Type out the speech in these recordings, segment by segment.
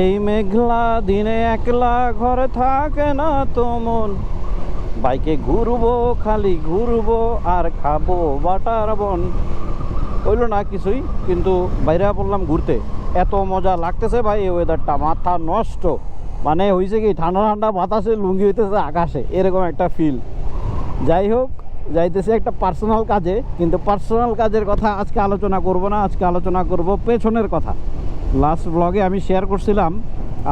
এই মেঘলা দিনে একলা ঘরে থাকে না তো মন। বাইকে ঘুরবো, খালি ঘুরবো আর খাব বাটার বন। হইল না কিছুই, কিন্তু বাইরে পড়লাম ঘুরতে। এত মজা লাগতেছে ভাই, এই ওয়েদারটা মাথা নষ্ট। মানে হয়েছে কি, ঠান্ডা ঠান্ডা বাতাসে লুঙ্গি হইতেছে আকাশে, এরকম একটা ফিল যাই হোক, যাইতেছে একটা পার্সোনাল কাজে, কিন্তু পার্সোনাল কাজের কথা আজকে আলোচনা করব না, আজকে আলোচনা করব পেছনের কথা। লাস্ট ব্লগে আমি শেয়ার করছিলাম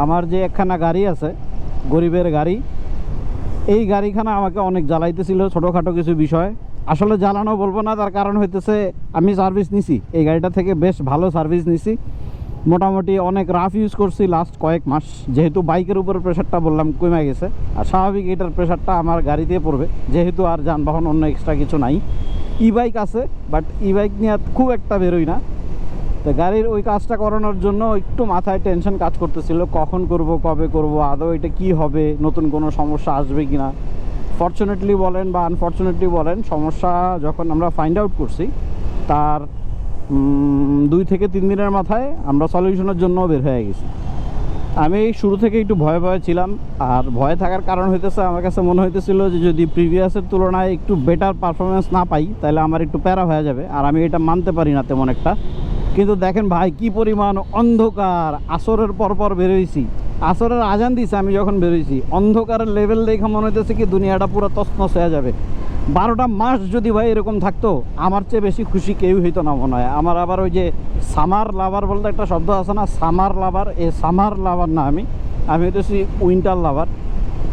আমার যে একখানা গাড়ি আছে, গরিবের গাড়ি। এই গাড়িখানা আমাকে অনেক জ্বালাইতেছিল, ছোটোখাটো কিছু বিষয়। আসলে জ্বালানো বলব না, তার কারণ হইতেছে আমি সার্ভিস নিছি। এই গাড়িটা থেকে বেশ ভালো সার্ভিস নিছি। মোটামুটি অনেক রাফ ইউজ করছি লাস্ট কয়েক মাস। যেহেতু বাইকের উপর প্রেশারটা বললাম কমে গেছে, আর স্বাভাবিক এটার প্রেশারটা আমার গাড়িতে পড়বে। যেহেতু আর যানবাহন অন্য এক্সট্রা কিছু নাই। ই বাইক আছে বাট ই বাইক নিয়ে খুব একটা বেরোই না। তো গাড়ির ওই কাজটা করানোর জন্য একটু মাথায় টেনশন কাজ করতেছিল, কখন করব, কবে করব, আদৌ এটা কি হবে, নতুন কোনো সমস্যা আসবে কি না ফর্চুনেটলি বলেন বা আনফর্চুনেটলি বলেন, সমস্যা যখন আমরা ফাইন্ড আউট করছি, তার দুই থেকে তিন দিনের মাথায় আমরা সলিউশনের জন্য বের হয়ে গেছি। আমি শুরু থেকে একটু ভয়ে ভয়ে ছিলাম, আর ভয়ে থাকার কারণ হইতেছে, আমার কাছে মনে হইতেছিল যে যদি প্রিভিয়াসের তুলনায় একটু বেটার পারফরমেন্স না পাই, তাহলে আমার একটু প্যারা হয়ে যাবে, আর আমি এটা মানতে পারি না তেমন একটা। কিন্তু দেখেন ভাই, কি পরিমাণ অন্ধকার। আসরের পর পর বেরোইছি। আসরের আজান দিছে, আমি যখন বেরোইছি। অন্ধকারের লেভেল দেখে মনে হইতেছে কি দুনিয়াটা পুরো তছনছ হয়ে যাবে। বারোটা মাস যদি ভাই এরকম থাকতো, আমার চেয়ে বেশি খুশি কেউ হইতো না মনে হয়। আমার আবার ওই যে সামার লাভার বলতে একটা শব্দ আছে না, সামার লাভার, এ সামার লাভার না আমি। আমি হইতেছি উইন্টার লাভার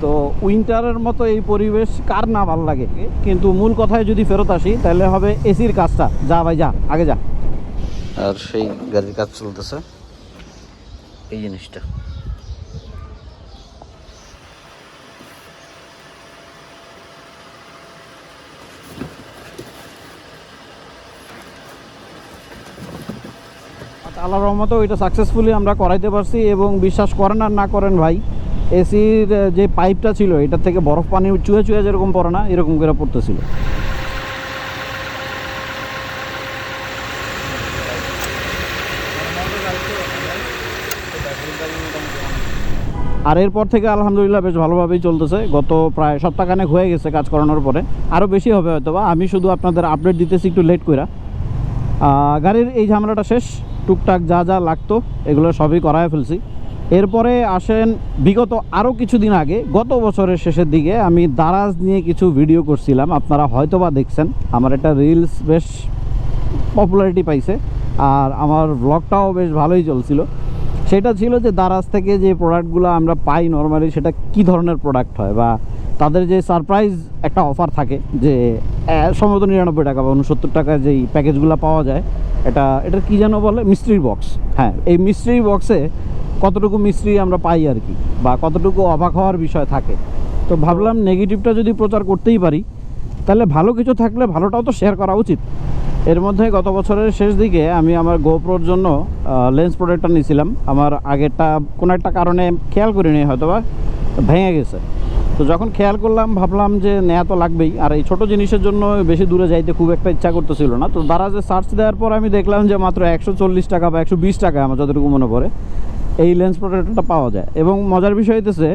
তো উইন্টারের মতো এই পরিবেশ কার না ভালো লাগে? কিন্তু মূল কথায় যদি ফেরত আসি, তাহলে হবে এসির কাজটা। যা ভাই, যা, আগে যা। আর সেই গাড়ির কাজ চলতেছে। এই জিনিসটা। আল্লাহ রহমতে ওইটা সাকসেসফুলি আমরা করাইতে পারছি এবং বিশ্বাস করেন আর না করেন ভাই এসির যে পাইপটা ছিল, এটার থেকে বরফ পানি চুয়ে চুয়ে যেরকম পড়ে না, এরকম করে পড়তেছিল। আর এরপর থেকে আলহামদুলিল্লাহ বেশ ভালোভাবেই চলতেছে। গত প্রায় সপ্তাহখানেক হয়ে গেছে কাজ করানোর পরে। আরও বেশি হবে হয়তো বা আমি শুধু আপনাদের আপডেট দিতেছি একটু লেট আহ, গাড়ির এই ঝামেলাটা শেষ। টুকটাক যা যা লাগতো এগুলো সবই করায় ফেলছি। এরপরে আসেন বিগত আরও কিছুদিন আগে গত বছরের শেষের দিকে আমি দারাজ নিয়ে কিছু ভিডিও করছিলাম। আপনারা হয়তো বা দেখছেন। আমার একটা রিলস বেশ পপুলারিটি পাইছে। আর আমার ব্লগটাও বেশ ভালোই চলছিল। সেটা ছিল যে দারাজ থেকে যে প্রোডাক্টগুলো আমরা পাই নর্মালি সেটা কি ধরনের প্রোডাক্ট হয়? বা তাদের যে সারপ্রাইজ একটা অফার থাকে যে সম্ভবত নিরানব্বই টাকা বা উনসত্তর টাকার যেই প্যাকেজগুলো পাওয়া যায়, এটা, এটার কী যেন বলে? মিস্ট্রি বক্স হ্যাঁ এই মিস্ট্রি বক্সে কতটুকু মিস্ট্রি আমরা পাই আর কি? বা কতটুকু অবাক হওয়ার বিষয় থাকে? তো ভাবলাম নেগেটিভটা যদি প্রচার করতেই পারি, তাহলে ভালো কিছু থাকলে ভালোটাও তো শেয়ার করা উচিত। এর মধ্যে গত বছরের শেষ দিকে আমি আমার গোপ্রোর জন্য লেন্স প্রোডাক্টটা নিয়েছিলাম। আমার আগেরটা কোনো একটা কারণে খেয়াল করিনি হয়তো বা ভেঙে গেছে। তো যখন খেয়াল করলাম, ভাবলাম যে নেয়া তো লাগবেই। আর এই ছোটো জিনিসের জন্য বেশি দূরে যাইতে খুব একটা ইচ্ছা করতেছিল না। তো দারাজে সার্চ দেওয়ার পর আমি দেখলাম যে মাত্র একশো চল্লিশ টাকা বা একশো বিশ টাকা আমার যতটুকু মনে পড়ে, এই লেন্স প্রোডাক্টটা পাওয়া যায়। এবং মজার বিষয় হইতেছে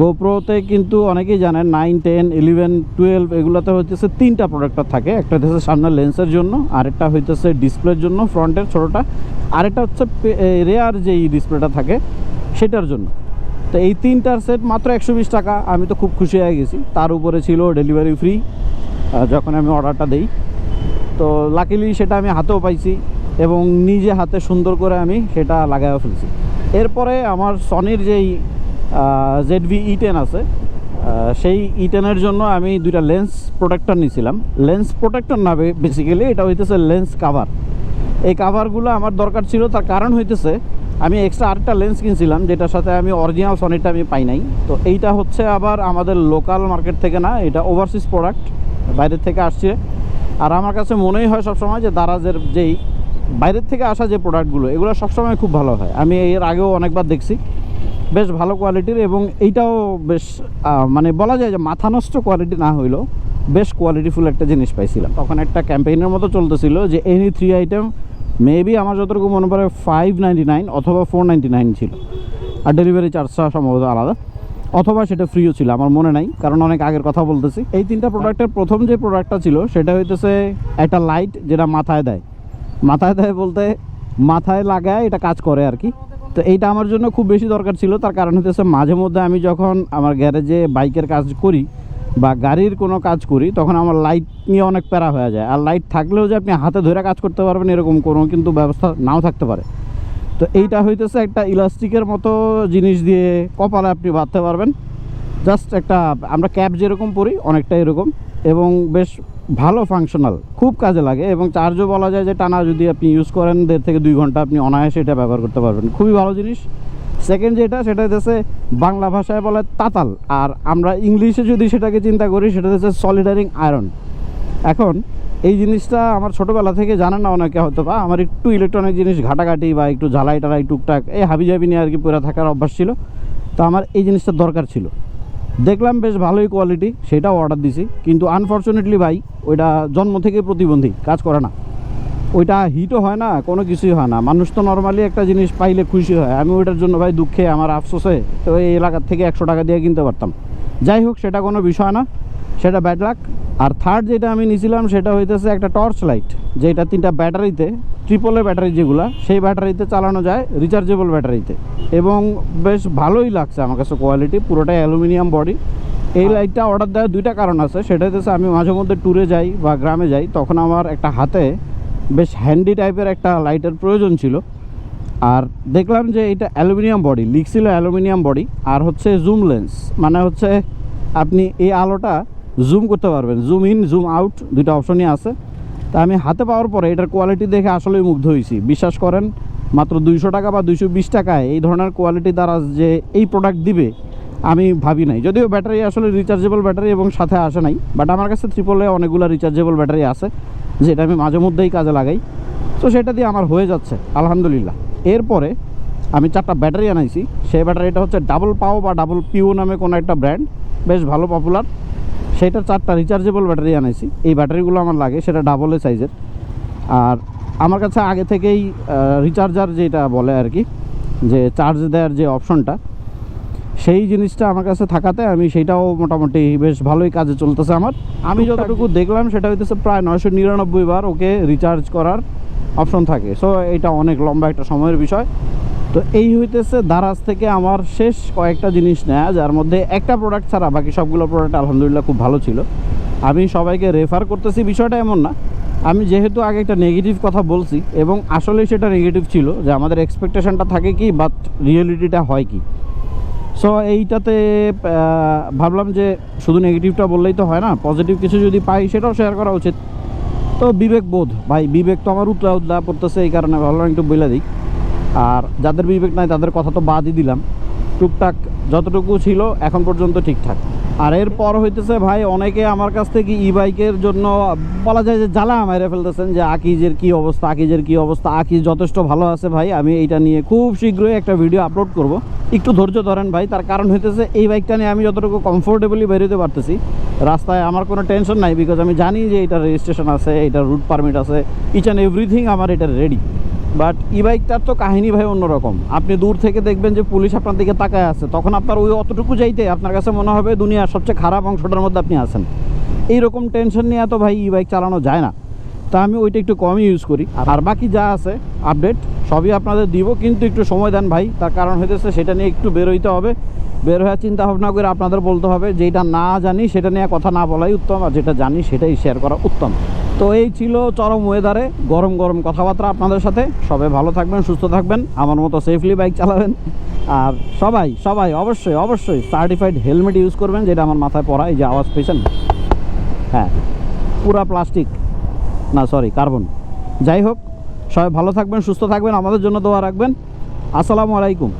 গোপ্রোতে কিন্তু অনেকেই জানেন নাইন টেন ইলেভেন টুয়েলভ এগুলোতে হইতেছে তিনটা প্রোডাক্টর থাকে। একটা হইতেছে সামনের লেন্সের জন্য, আরেকটা হইতেছে ডিসপ্লের জন্য ফ্রন্টের ছোটোটা। আরেকটা হচ্ছে রেয়ার যেই ডিসপ্লেটা থাকে, সেটার জন্য। তো এই তিনটার সেট মাত্র একশো বিশ টাকা। আমি তো খুব খুশি হয়ে গেছি। তার উপরে ছিল ডেলিভারি ফ্রি যখন আমি অর্ডারটা দেই। তো লাকিলি সেটা আমি হাতেও পাইছি এবং নিজে হাতে সুন্দর করে আমি সেটা লাগাইও ফেলছি। এরপরে আমার সনির যেই জেড ভি ই টেন আছে। সেই ই টেনের জন্য আমি দুইটা লেন্স প্রোটেক্টর নিয়েছিলাম লেন্স প্রোটেক্টর না বেসিক্যালি এটা হইতেছে লেন্স কাভার এই কাভারগুলো আমার দরকার ছিল, তার কারণ হইতেছে আমি এক্সট্রা আরেকটা লেন্স কিনছিলাম, যেটার সাথে আমি অরিজিনাল সনিটা আমি পাই নাই। তো এইটা হচ্ছে আবার আমাদের লোকাল মার্কেট থেকে না, এটা ওভারসিজ প্রোডাক্ট বাইরের থেকে আসছে। আর আমার কাছে মনেই হয় সবসময় যে দারাজের যেই বাইরের থেকে আসা যে প্রোডাক্টগুলো এগুলো সবসময় খুব ভালো হয়। আমি এর আগেও অনেকবার দেখছি। বেশ ভালো কোয়ালিটির এবং এইটাও বেশ মানে বলা যায় যে মাথা নষ্ট কোয়ালিটি না হইলেও বেশ কোয়ালিটিফুল একটা জিনিস পাইছিলাম। তখন একটা ক্যাম্পেইনের মতো চলতেছিল যে এনি থ্রি আইটেম মেবি আমার যতটুকু মনে পড়ে ফাইভ নাইনটি নাইন অথবা ফোর নাইনটি নাইন ছিল। আর ডেলিভারি চার্জটা সম্ভবত আলাদা। অথবা সেটা ফ্রিও ছিল, আমার মনে নাই, কারণ অনেক আগের কথা বলতেছি। এই তিনটা প্রোডাক্টের প্রথম যে প্রোডাক্টটা ছিল, সেটা হইতেছে একটা লাইট যেটা মাথায় দেয়। মাথায় দেয় বলতে মাথায় লাগায় এটা কাজ করে আর কি। তো এইটা আমার জন্য খুব বেশি দরকার ছিল। তার কারণ হতেছে মাঝে মধ্যে আমি যখন আমার গ্যারেজে বাইকের কাজ করি বা গাড়ির কোনো কাজ করি, তখন আমার লাইট নিয়ে অনেক প্যারা হয়ে যায়। আর লাইট থাকলেও যে আপনি হাতে ধরে কাজ করতে পারবেন এরকম কোনো কিন্তু ব্যবস্থা নাও থাকতে পারে। তো এইটা হইতেছে একটা ইলাস্টিকের মতো জিনিস দিয়ে কপালে আপনি বাঁধতে পারবেন। জাস্ট একটা, আমরা ক্যাব যেরকম পরি অনেকটা এরকম। এবং বেশ ভালো ফাংশনাল খুব কাজে লাগে এবং চার্জও বলা যায় যে টানা যদি আপনি ইউজ করেন দেড় থেকে দুই ঘণ্টা আপনি অনায়াসে এটা ব্যবহার করতে পারবেন। খুবই ভালো জিনিস। সেকেন্ড যেটা, সেটা হচ্ছে বাংলা ভাষায় বলে তাতাল। আর আমরা ইংলিশে যদি সেটাকে চিন্তা করি, সেটা হচ্ছে সলিডারিং আয়রন এখন এই জিনিসটা আমার ছোটোবেলা থেকে জানে না অনেকে হয়তো বা, আমার একটু ইলেকট্রনিক জিনিস ঘাটাঘাটি বা একটু ঝালাই টালাই টুকটাক, এই হাবিজাবি নিয়ে আর কি পরে থাকার অভ্যাস ছিল। তো আমার এই জিনিসটা দরকার ছিল। দেখলাম বেশ ভালোই কোয়ালিটি সেটাও অর্ডার দিছি। কিন্তু আনফর্চুনেটলি ভাই, ওইটা জন্ম থেকে প্রতিবন্ধী, কাজ করে না। ওইটা হিটও হয় না, কোনো কিছুই হয় না। মানুষ তো নর্মালি একটা জিনিস পাইলে খুশি হয়। আমি ওইটার জন্য ভাই দুঃখে, আমার আফসোসে তো এই এলাকার থেকে একশো টাকা দিয়ে কিনতে পারতাম। যাই হোক, সেটা কোনো বিষয় না, সেটা ব্যাড লাক আর থার্ড যেটা আমি নিয়েছিলাম সেটা হইতেছে একটা টর্চ লাইট যেটা তিনটা ব্যাটারিতে ট্রিপলের ব্যাটারি যেগুলো সেই ব্যাটারিতে চালানো যায় রিচার্জেবল ব্যাটারিতে এবং বেশ ভালোই লাগছে আমার কাছে কোয়ালিটি পুরোটাই অ্যালুমিনিয়াম বডি এই লাইটটা অর্ডার দেওয়ার দুইটা কারণ আছে। সেটা হচ্ছে আমি মাঝে মধ্যে ট্যুরে যাই বা গ্রামে যাই তখন আমার একটা হাতে বেশ হ্যান্ডি টাইপের একটা লাইটের প্রয়োজন ছিল। আর দেখলাম যে এটা অ্যালুমিনিয়াম বডি লিখছিল অ্যালুমিনিয়াম বডি আর হচ্ছে জুম লেন্স মানে হচ্ছে আপনি এই আলোটা জুম করতে পারবেন। জুম ইন জুম আউট দুইটা অপশনই আছে। তা আমি হাতে পাওয়ার পরে এটার কোয়ালিটি দেখে আসলেই মুগ্ধ হয়েছি। বিশ্বাস করেন, মাত্র দুইশো টাকা বা দুইশো বিশ টাকায় এই ধরনের কোয়ালিটি দ্বারা যে এই প্রোডাক্ট দিবে, আমি ভাবি নাই। যদিও ব্যাটারি আসলে রিচার্জেবল ব্যাটারি এবং সাথে আসে নাই বাট আমার কাছে ট্রিপলে অনেকগুলো রিচার্জেবল ব্যাটারি আছে, যেটা আমি মাঝে মধ্যেই কাজে লাগাই। তো সেটা দিয়ে আমার হয়ে যাচ্ছে, আলহামদুলিল্লাহ। এরপরে আমি চারটা ব্যাটারি আনাইছি, সেই ব্যাটারিটা হচ্ছে ডাবল পাও বা ডাবল পিও নামে কোনো একটা ব্র্যান্ড বেশ ভালো পপুলার সেটার চারটা রিচার্জেবল ব্যাটারি আনাইছি। এই ব্যাটারিগুলো আমার লাগে সেটা ডাবল এ সাইজের আর আমার কাছে আগে থেকেই রিচার্জার যেটা বলে আর কি যে চার্জ দেওয়ার যে অপশনটা সেই জিনিসটা আমার কাছে থাকাতে আমি সেইটাও মোটামুটি বেশ ভালোই কাজে চলতেছে আমার। আমি যতটুকু দেখলাম সেটা হইতেছে প্রায় নয়শো নিরানব্বই বার ওকে রিচার্জ করার অপশন থাকে। সো এটা অনেক লম্বা একটা সময়ের বিষয়। তো এই হইতেছে দারাজ থেকে আমার শেষ কয়েকটা জিনিস নেয়া, যার মধ্যে একটা প্রোডাক্ট ছাড়া বাকি সবগুলো প্রোডাক্ট আলহামদুলিল্লাহ খুব ভালো ছিল। আমি সবাইকে রেফার করতেছি, বিষয়টা এমন না। আমি যেহেতু আগে একটা নেগেটিভ কথা বলছি, এবং আসলে সেটা নেগেটিভ ছিল যে আমাদের এক্সপেকটেশনটা থাকে কি বাট রিয়েলিটিটা হয় কি। সো এইটাতে ভাবলাম যে শুধু নেগেটিভটা বললেই তো হয় না পজিটিভ কিছু যদি পাই সেটাও শেয়ার করা উচিত। তো বিবেক বোধ, ভাই, বিবেক তো আমার উতলা উতলা পড়তেছে, এই কারণে ভাবলাম একটু বলে দিই। আর যাদের বিবেক নাই, তাদের কথা তো বাদই দিলাম। টুকটাক যতটুকু ছিল, এখন পর্যন্ত ঠিকঠাক। আর এরপর হইতেছে ভাই, অনেকে আমার কাছ থেকে ই বাইকের জন্য বলা যায় যে জ্বালা মেরে ফেলতেছেন যে আকিজের কি অবস্থা, আকিজের কি অবস্থা, আকিজ যথেষ্ট ভালো আছে ভাই, আমি এইটা নিয়ে খুব শীঘ্রই একটা ভিডিও আপলোড করব। একটু ধৈর্য ধরেন ভাই, তার কারণ হইতেছে এই বাইকটা নিয়ে আমি যতটুকু কমফোর্টেবলি বেরোতে পারতেছি, রাস্তায় আমার কোনো টেনশন নাই বিকজ আমি জানি যে এটার রেজিস্ট্রেশন আছে, এটার রুট পারমিট আছে ইচ অ্যান্ড এভরিথিং আমার এটা রেডি বাট ই বাইকটার তো কাহিনী ভাই অন্যরকম। আপনি দূর থেকে দেখবেন যে পুলিশ আপনার দিকে তাকায় আছে। তখন আপনার ওই অতটুকু যাইতে আপনার কাছে মনে হবে দুনিয়ার সবচেয়ে খারাপ অংশটার মধ্যে আপনি আছেন। এইরকম টেনশন নিয়ে তো ভাই ই বাইক চালানো যায় না। তা আমি ওইটা একটু কমই ইউজ করি। আর বাকি যা আছে আপডেট সবই আপনাদের দিব, কিন্তু একটু সময় দেন ভাই। তার কারণ হইতেছে সেটা নিয়ে একটু বেরোইতে হবে। বের হয়ে চিন্তা ভাবনা করে আপনাদের বলতে হবে যেটা না জানি সেটা নিয়ে কথা না বলাই উত্তম, আর যেটা জানি সেটাই শেয়ার করা উত্তম। তো এই ছিল চরম ওয়েদারে গরম গরম কথাবার্তা আপনাদের সাথে। সবাই ভালো থাকবেন, সুস্থ থাকবেন। আমার মতো সেফলি বাইক চালাবেন। আর সবাই সবাই অবশ্যই অবশ্যই সার্টিফাইড হেলমেট ইউজ করবেন, যেটা আমার মাথায় পড়া, এই যে আওয়াজ পেয়েছেন? হ্যাঁ পুরা প্লাস্টিক না সরি কার্বন যাই হোক, সবাই ভালো থাকবেন, সুস্থ থাকবেন, আমাদের জন্য দোয়া রাখবেন। আসসালামু আলাইকুম।